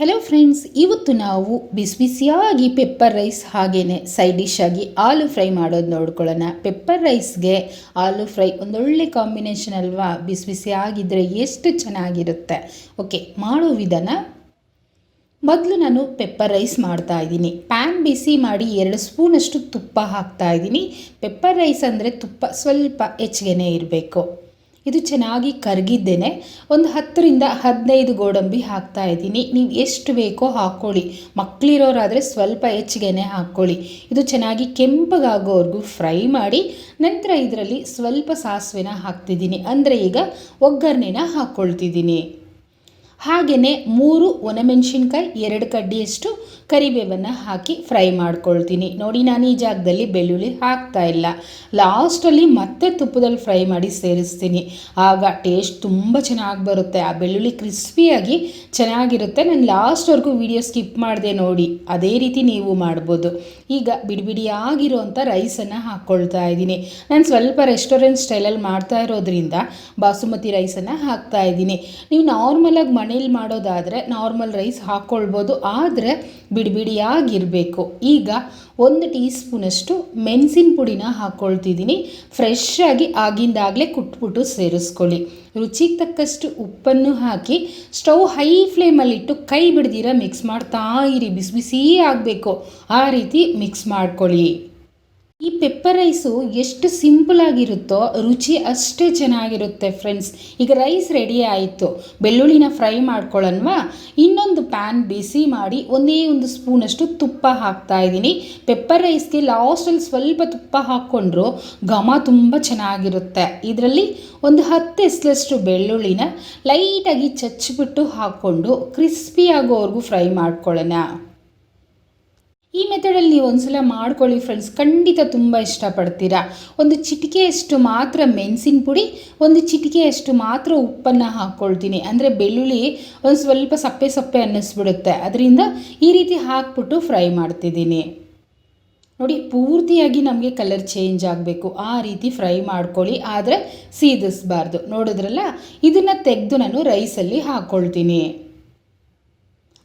Hello friends ಇವತ್ತು ನಾವು ಬಿಸಿ ಬಿಸಿಯಾಗಿ ಪೆಪ್ಪರ್ ರೈಸ್ ಹಾಗೇ ಸೈಡ್ ಡಿಶ್ ಆಗಿ ಆಲೂ ಫ್ರೈ ಮಾಡೋದು ನೋಡ್ಕೊಳ್ಳೋಣ. ಪೆಪ್ಪರ್ ರೈಸ್ಗೆ ಆಲೂ ಫ್ರೈ ಒಂದೊಳ್ಳೆ ಕಾಂಬಿನೇಷನ್ ಅಲ್ವಾ? ಬಿಸಿ ಬಿಸಿಯಾಗಿದ್ದರೆ ಎಷ್ಟು ಚೆನ್ನಾಗಿರುತ್ತೆ? ಓಕೆ ಮಾಡೋ ವಿಧಾನ? ಮೊದಲು ನಾನು ಪೆಪ್ಪರ್ ರೈಸ್ ಮಾಡ್ತಾ ಇದ್ದೀನಿ. ಪ್ಯಾನ್ ಬಿಸಿ ಮಾಡಿ ಎರಡು ಸ್ಪೂನಷ್ಟು ತುಪ್ಪ ಹಾಕ್ತಾ ಇದ್ದೀನಿ. ಪೆಪ್ಪರ್ ರೈಸ್ ಅಂದರೆ ತುಪ್ಪ ಸ್ವಲ್ಪ ಹೆಚ್ಚಿಗೆನೇ ಇರಬೇಕು. ಇದು ಚೆನ್ನಾಗಿ ಕರಗಿದ್ದೇನೆ. ಒಂದು ಹತ್ತರಿಂದ ಹದಿನೈದು ಗೋಡಂಬಿ ಹಾಕ್ತಾ ಇದ್ದೀನಿ. ನೀವು ಎಷ್ಟು ಬೇಕೋ ಹಾಕ್ಕೊಳ್ಳಿ. ಮಕ್ಕಳಿರೋರಾದರೆ ಸ್ವಲ್ಪ ಹೆಚ್ಚಿಗೆನೇ ಹಾಕ್ಕೊಳ್ಳಿ. ಇದು ಚೆನ್ನಾಗಿ ಕೆಂಪಗಾಗೋವರೆಗೂ ಫ್ರೈ ಮಾಡಿ ನಂತರ ಇದರಲ್ಲಿ ಸ್ವಲ್ಪ ಸಾಸಿವೆನ ಹಾಕ್ತಿದ್ದೀನಿ. ಅಂದರೆ ಈಗ ಒಗ್ಗರಣೆನ ಹಾಕ್ಕೊಳ್ತಿದ್ದೀನಿ. ಹಾಗೆಯೇ ಮೂರು ಒಣಮೆಣಸಿನ್ಕಾಯಿ, ಎರಡು ಕಡ್ಡಿಯಷ್ಟು ಕರಿಬೇವನ್ನು ಹಾಕಿ ಫ್ರೈ ಮಾಡ್ಕೊಳ್ತೀನಿ. ನೋಡಿ, ನಾನು ಈ ಜಾಗದಲ್ಲಿ ಬೆಳ್ಳುಳ್ಳಿ ಹಾಕ್ತಾ ಇಲ್ಲ. ಲಾಸ್ಟಲ್ಲಿ ಮತ್ತೆ ತುಪ್ಪದಲ್ಲಿ ಫ್ರೈ ಮಾಡಿ ಸೇರಿಸ್ತೀನಿ. ಆಗ ಟೇಸ್ಟ್ ತುಂಬ ಚೆನ್ನಾಗಿ ಬರುತ್ತೆ. ಆ ಬೆಳ್ಳುಳ್ಳಿ ಕ್ರಿಸ್ಪಿಯಾಗಿ ಚೆನ್ನಾಗಿರುತ್ತೆ. ನಾನು ಲಾಸ್ಟ್ವರೆಗೂ ವಿಡಿಯೋ ಸ್ಕಿಪ್ ಮಾಡಿದೆ ನೋಡಿ. ಅದೇ ರೀತಿ ನೀವು ಮಾಡ್ಬೋದು. ಈಗ ಬಿಡಿ ಬಿಡಿಯಾಗಿರುವಂಥ ರೈಸನ್ನು ಹಾಕ್ಕೊಳ್ತಾ ಇದ್ದೀನಿ. ನಾನು ಸ್ವಲ್ಪ ರೆಸ್ಟೋರೆಂಟ್ ಸ್ಟೈಲಲ್ಲಿ ಮಾಡ್ತಾ ಇರೋದ್ರಿಂದ ಬಾಸುಮತಿ ರೈಸನ್ನು ಹಾಕ್ತಾ ಇದ್ದೀನಿ. ನೀವು ನಾರ್ಮಲಾಗಿ ಮನೇಲಿ ಮಾಡೋದಾದರೆ ನಾರ್ಮಲ್ ರೈಸ್ ಹಾಕ್ಕೊಳ್ಬೋದು ಆದರೆ ಬಿಡಿ ಬಿಡಿಯಾಗಿರಬೇಕು. ಈಗ ಒಂದು ಟೀ ಸ್ಪೂನಷ್ಟು ಮೆಣಸಿನ ಪುಡಿನ ಹಾಕ್ಕೊಳ್ತಿದ್ದೀನಿ ಫ್ರೆಶ್ ಆಗಿ ಆಗಿಂದಾಗಲೇ ಕುಟ್ಬಿಟ್ಟು ಸೇರಿಸ್ಕೊಳ್ಳಿ. ರುಚಿಗೆ ತಕ್ಕಷ್ಟು ಉಪ್ಪನ್ನು ಹಾಕಿ ಸ್ಟವ್ ಹೈ ಫ್ಲೇಮಲ್ಲಿಟ್ಟು ಕೈ ಬಿಡ್ದಿರ ಮಿಕ್ಸ್ ಮಾಡ್ತಾ ಇರಿ. ಬಿಸಿ ಬಿಸಿ ಆಗಬೇಕು. ಆ ರೀತಿ ಮಿಕ್ಸ್ ಮಾಡ್ಕೊಳ್ಳಿ. ಈ ಪೆಪ್ಪರ್ ರೈಸು ಎಷ್ಟು ಸಿಂಪಲ್ ಆಗಿರುತ್ತೋ ರುಚಿ ಅಷ್ಟೇ ಚೆನ್ನಾಗಿರುತ್ತೆ ಫ್ರೆಂಡ್ಸ್ ಈಗ ರೈಸ್ ರೆಡಿ ಆಯಿತು. ಬೆಳ್ಳುಳ್ಳಿನ ಫ್ರೈ ಮಾಡ್ಕೊಳ್ಳೋಣವಾ? ಇನ್ನೊಂದು ಪ್ಯಾನ್ ಬಿಸಿ ಮಾಡಿ ಒಂದೇ ಒಂದು ಸ್ಪೂನಷ್ಟು ತುಪ್ಪ ಹಾಕ್ತಾ ಇದ್ದೀನಿ. ಪೆಪ್ಪರ್ ರೈಸ್ಗೆ ಲಾಸ್ಟಲ್ಲಿ ಸ್ವಲ್ಪ ತುಪ್ಪ ಹಾಕ್ಕೊಂಡ್ರು ಘಮ ತುಂಬ ಚೆನ್ನಾಗಿರುತ್ತೆ. ಇದರಲ್ಲಿ ಒಂದು ಹತ್ತು ಎಸ್ಲಷ್ಟು ಬೆಳ್ಳುಳ್ಳಿನ ಲೈಟಾಗಿ ಚಚ್ಚಿಬಿಟ್ಟು ಹಾಕ್ಕೊಂಡು ಕ್ರಿಸ್ಪಿ ಆಗೋವರೆಗೂ ಫ್ರೈ ಮಾಡ್ಕೊಳ್ಳೋಣ. ಈ ಮೆಥಡಲ್ಲಿ ನೀವು ಒಂದ್ಸಲ ಮಾಡ್ಕೊಳ್ಳಿ ಫ್ರೆಂಡ್ಸ್ ಖಂಡಿತ ತುಂಬ ಇಷ್ಟಪಡ್ತೀರಾ. ಒಂದು ಚಿಟಿಕೆಯಷ್ಟು ಮಾತ್ರ ಮೆಣಸಿನ ಪುಡಿ, ಒಂದು ಚಿಟಿಕೆಯಷ್ಟು ಮಾತ್ರ ಉಪ್ಪನ್ನು ಹಾಕ್ಕೊಳ್ತೀನಿ ಅಂದರೆ ಬೆಳ್ಳುಳ್ಳಿ ಒಂದು ಸ್ವಲ್ಪ ಸಪ್ಪೆ ಸಪ್ಪೆ ಅನ್ನಿಸ್ಬಿಡುತ್ತೆ. ಅದರಿಂದ ಈ ರೀತಿ ಹಾಕ್ಬಿಟ್ಟು ಫ್ರೈ ಮಾಡ್ತಿದ್ದೀನಿ. ನೋಡಿ, ಪೂರ್ತಿಯಾಗಿ ನಮಗೆ ಕಲರ್ ಚೇಂಜ್ ಆಗಬೇಕು. ಆ ರೀತಿ ಫ್ರೈ ಮಾಡ್ಕೊಳ್ಳಿ. ಆದರೆ ಸೀದಿಸ್ಬಾರ್ದು. ನೋಡಿದ್ರಲ್ಲ? ಇದನ್ನು ತೆಗೆದು ನಾನು ರೈಸಲ್ಲಿ ಹಾಕ್ಕೊಳ್ತೀನಿ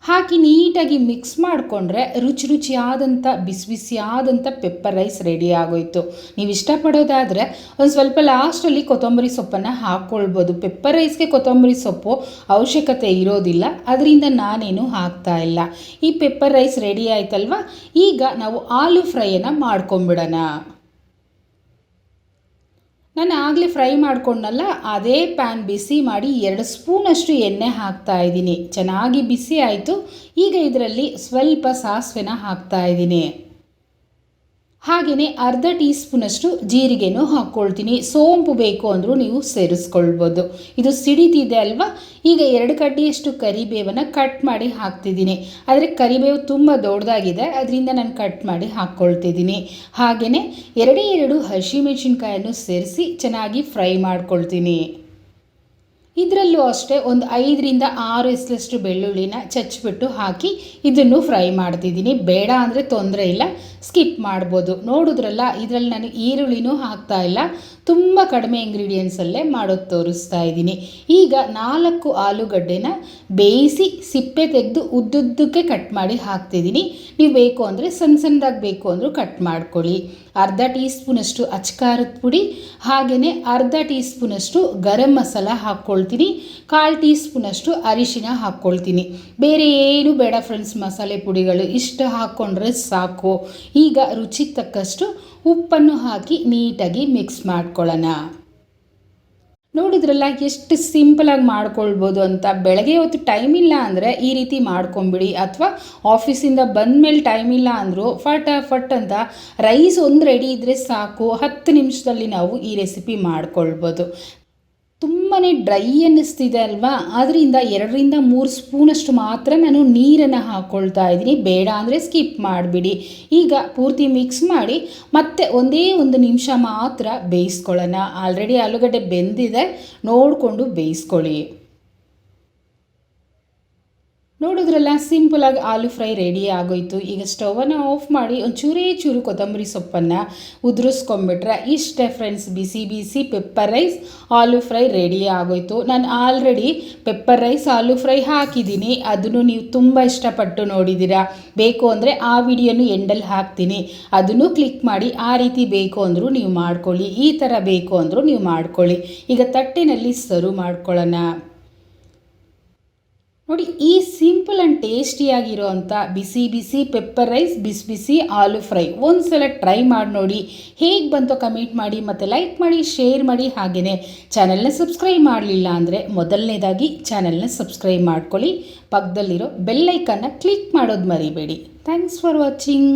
ಹಾಕಿ ನೀಟಾಗಿ ಮಿಕ್ಸ್ ಮಾಡಿಕೊಂಡ್ರೆ ರುಚಿ ರುಚಿಯಾದಂಥ ಬಿಸಿ ಬಿಸಿಯಾದಂಥ ಪೆಪ್ಪರ್ ರೈಸ್ ರೆಡಿ ಆಗೋಯಿತು. ನೀವು ಇಷ್ಟಪಡೋದಾದರೆ ಒಂದು ಸ್ವಲ್ಪ ಲಾಸ್ಟಲ್ಲಿ ಕೊತ್ತಂಬರಿ ಸೊಪ್ಪನ್ನು ಹಾಕ್ಕೊಳ್ಬೋದು ಪೆಪ್ಪರ್ ರೈಸ್ಗೆ ಕೊತ್ತಂಬರಿ ಸೊಪ್ಪು ಅವಶ್ಯಕತೆ ಇರೋದಿಲ್ಲ. ಅದರಿಂದ ನಾನೇನು ಹಾಕ್ತಾ ಇಲ್ಲ. ಈ ಪೆಪ್ಪರ್ ರೈಸ್ ರೆಡಿ ಆಯ್ತಲ್ವ? ಈಗ ನಾವು ಆಲೂ ಫ್ರೈಯನ್ನು ಮಾಡ್ಕೊಂಬಿಡೋಣ ನಾನು ಆಗಲೇ ಫ್ರೈ ಮಾಡ್ಕೊಂಡಲ್ಲ ಅದೇ ಪ್ಯಾನ್ ಬಿಸಿ ಮಾಡಿ ಎರಡು ಸ್ಪೂನಷ್ಟು ಎಣ್ಣೆ ಹಾಕ್ತಾ ಇದ್ದೀನಿ. ಚೆನ್ನಾಗಿ ಬಿಸಿ ಆಯಿತು. ಈಗ ಇದರಲ್ಲಿ ಸ್ವಲ್ಪ ಸಾಸಿವೆನ ಹಾಕ್ತಾ ಇದ್ದೀನಿ. ಹಾಗೆಯೇ ಅರ್ಧ ಟೀ ಸ್ಪೂನಷ್ಟು ಜೀರಿಗೆನೂ ಹಾಕ್ಕೊಳ್ತೀನಿ. ಸೋಂಪು ಬೇಕು ಅಂದರೂ ನೀವು ಸೇರಿಸ್ಕೊಳ್ಬೋದು. ಇದು ಸಿಡಿತಿದೆ ಅಲ್ವಾ? ಈಗ ಎರಡು ಕಡ್ಡಿಯಷ್ಟು ಕರಿಬೇವನ್ನು ಕಟ್ ಮಾಡಿ ಹಾಕ್ತಿದ್ದೀನಿ. ಆದರೆ ಕರಿಬೇವು ತುಂಬ ದೊಡ್ಡದಾಗಿದೆ, ಅದರಿಂದ ನಾನು ಕಟ್ ಮಾಡಿ ಹಾಕ್ಕೊಳ್ತಿದ್ದೀನಿ. ಹಾಗೆಯೇ ಎರಡೇ ಎರಡು ಹಸಿಮೆಣಸಿನ್ಕಾಯನ್ನು ಸೇರಿಸಿ ಚೆನ್ನಾಗಿ ಫ್ರೈ ಮಾಡ್ಕೊಳ್ತೀನಿ. ಇದರಲ್ಲೂ ಅಷ್ಟೇ ಒಂದು ಐದರಿಂದ ಆರು ಎಸ್ಲಷ್ಟು ಬೆಳ್ಳುಳ್ಳಿನ ಚಚ್ಚಿಬಿಟ್ಟು ಹಾಕಿ ಇದನ್ನು ಫ್ರೈ ಮಾಡ್ತಿದ್ದೀನಿ. ಬೇಡ ಅಂದರೆ ತೊಂದರೆ ಇಲ್ಲ. ಸ್ಕಿಪ್ ಮಾಡ್ಬೋದು. ನೋಡಿದ್ರಲ್ಲ, ಇದರಲ್ಲಿ ನಾನು ಈರುಳ್ಳಿನೂ ಹಾಕ್ತಾ ಇಲ್ಲ. ತುಂಬ ಕಡಿಮೆ ಇಂಗ್ರೀಡಿಯೆಂಟ್ಸಲ್ಲೇ ಮಾಡೋದು ತೋರಿಸ್ತಾ ಇದ್ದೀನಿ. ಈಗ ನಾಲ್ಕು ಆಲೂಗಡ್ಡೆನ ಬೇಯಿಸಿ ಸಿಪ್ಪೆ ತೆಗೆದು ಉದ್ದುದ್ದಕ್ಕೆ ಕಟ್ ಮಾಡಿ ಹಾಕ್ತಿದ್ದೀನಿ. ನೀವು ಬೇಕು ಅಂದರೆ ಸಣ್ಣ ಸಣ್ಣದಾಗಿ ಬೇಕು ಅಂದರೂ ಕಟ್ ಮಾಡ್ಕೊಳ್ಳಿ. ಅರ್ಧ ಟೀ ಸ್ಪೂನಷ್ಟು ಅಚ್ಕಾರದ ಪುಡಿ ಹಾಗೆಯೇ ಅರ್ಧ ಟೀ ಸ್ಪೂನಷ್ಟು ಗರಂ ಮಸಾಲ ಹಾಕ್ಕೊಳ್ತೀನಿ ಕಾಲು ಟೀ ಸ್ಪೂನಷ್ಟು ಅರಿಶಿನ ಹಾಕ್ಕೊಳ್ತೀನಿ. ಬೇರೆ ಏನು ಬೇಡ ಫ್ರೆಂಡ್ಸ್ ಮಸಾಲೆ ಪುಡಿಗಳು. ಇಷ್ಟು ಹಾಕ್ಕೊಂಡ್ರೆ ಸಾಕು. ಈಗ ರುಚಿಗೆ ತಕ್ಕಷ್ಟು ಉಪ್ಪನ್ನು ಹಾಕಿ ನೀಟಾಗಿ ಮಿಕ್ಸ್ ಮಾಡ್ಕೊಳ್ಳೋಣ. ನೋಡಿದ್ರಲ್ಲ, ಎಷ್ಟು ಸಿಂಪಲಾಗಿ ಮಾಡ್ಕೊಳ್ಬೋದು ಅಂತ. ಬೆಳಗ್ಗೆ ಹೊತ್ತು ಟೈಮ್ ಇಲ್ಲ ಅಂದರೆ ಈ ರೀತಿ ಮಾಡ್ಕೊಂಬಿಡಿ. ಅಥವಾ ಆಫೀಸಿಂದ ಬಂದಮೇಲೆ ಟೈಮ್ ಇಲ್ಲ ಅಂದರೂ ಫಟ ಫಟ್ ಅಂತ ರೈಸ್ ಒಂದು ರೆಡಿ ಇದ್ದರೆ ಸಾಕು. ಹತ್ತು ನಿಮಿಷದಲ್ಲಿ ನಾವು ಈ ರೆಸಿಪಿ ಮಾಡ್ಕೊಳ್ಬೋದು. ತುಂಬಾ ಡ್ರೈ ಅನ್ನಿಸ್ತಿದೆ ಅಲ್ವಾ? ಅದರಿಂದ ಎರಡರಿಂದ ಮೂರು ಸ್ಪೂನಷ್ಟು ಮಾತ್ರ ನಾನು ನೀರನ್ನು ಹಾಕ್ಕೊಳ್ತಾ ಇದ್ದೀನಿ. ಬೇಡ ಅಂದರೆ ಸ್ಕಿಪ್ ಮಾಡಿಬಿಡಿ. ಈಗ ಪೂರ್ತಿ ಮಿಕ್ಸ್ ಮಾಡಿ ಮತ್ತೆ ಒಂದೇ ಒಂದು ನಿಮಿಷ ಮಾತ್ರ ಬೇಯಿಸ್ಕೊಳ್ಳೋಣ. ಆಲ್ರೆಡಿ ಆಲೂಗಡ್ಡೆ ಬೆಂದಿದೆ. ನೋಡಿಕೊಂಡು ಬೇಯಿಸ್ಕೊಳ್ಳಿ. ನೋಡಿದ್ರಲ್ಲ ಸಿಂಪಲಾಗಿ ಆಲೂ ಫ್ರೈ ರೆಡಿ ಆಗೋಯ್ತು. ಈಗ ಸ್ಟವನ್ನು ಆಫ್ ಮಾಡಿ ಒಂಚೂರೇ ಚೂರು ಕೊತ್ತಂಬರಿ ಸೊಪ್ಪನ್ನು ಉದುರಿಸ್ಕೊಂಬಿಟ್ರೆ ಇಷ್ಟೇ ಫ್ರೆಂಡ್ಸ್ ಬಿಸಿ ಬಿಸಿ pepper rice aloo fry ready ಆಗೋಯ್ತು. ನಾನು already pepper rice aloo fry ಹಾಕಿದ್ದೀನಿ. ಅದನ್ನು ನೀವು ತುಂಬ ಇಷ್ಟಪಟ್ಟು ನೋಡಿದ್ದೀರಾ. ಬೇಕು ಅಂದರೆ ಆ ವಿಡಿಯೋನು ಎಂಡಲ್ಲಿ ಹಾಕ್ತೀನಿ. ಅದನ್ನು ಕ್ಲಿಕ್ ಮಾಡಿ ಆ ರೀತಿ ಬೇಕು ಅಂದರೂ ನೀವು ಮಾಡ್ಕೊಳ್ಳಿ. ಈ ಥರ ಬೇಕು ಅಂದರೂ ನೀವು ಮಾಡ್ಕೊಳ್ಳಿ. ಈಗ ತಟ್ಟಿನಲ್ಲಿ ಸರ್ವ್ ಮಾಡ್ಕೊಳ್ಳೋಣ. ನೋಡಿ, ಈ ಸಿಂಪಲ್ ಆ್ಯಂಡ್ ಟೇಸ್ಟಿಯಾಗಿರೋ ಅಂಥ ಬಿಸಿ ಬಿಸಿ ಪೆಪ್ಪರ್ ರೈಸ್, ಬಿಸಿ ಬಿಸಿ ಆಲೂ ಫ್ರೈ ಒಂದು ಸಲ ಟ್ರೈ ಮಾಡಿ ನೋಡಿ. ಹೇಗೆ ಬಂತೋ ಕಮೆಂಟ್ ಮಾಡಿ ಮತ್ತು ಲೈಕ್ ಮಾಡಿ, ಶೇರ್ ಮಾಡಿ ಹಾಗೆಯೇ ಚಾನಲ್ನ ಸಬ್ಸ್ಕ್ರೈಬ್ ಮಾಡಲಿಲ್ಲ ಅಂದರೆ ಮೊದಲನೇದಾಗಿ ಚಾನಲ್ನ ಸಬ್ಸ್ಕ್ರೈಬ್ ಮಾಡ್ಕೊಳ್ಳಿ. ಪಕ್ಕದಲ್ಲಿರೋ ಬೆಲ್ಲೈಕನ್ನ ಕ್ಲಿಕ್ ಮಾಡೋದು ಮರಿಬೇಡಿ. Thanks for watching.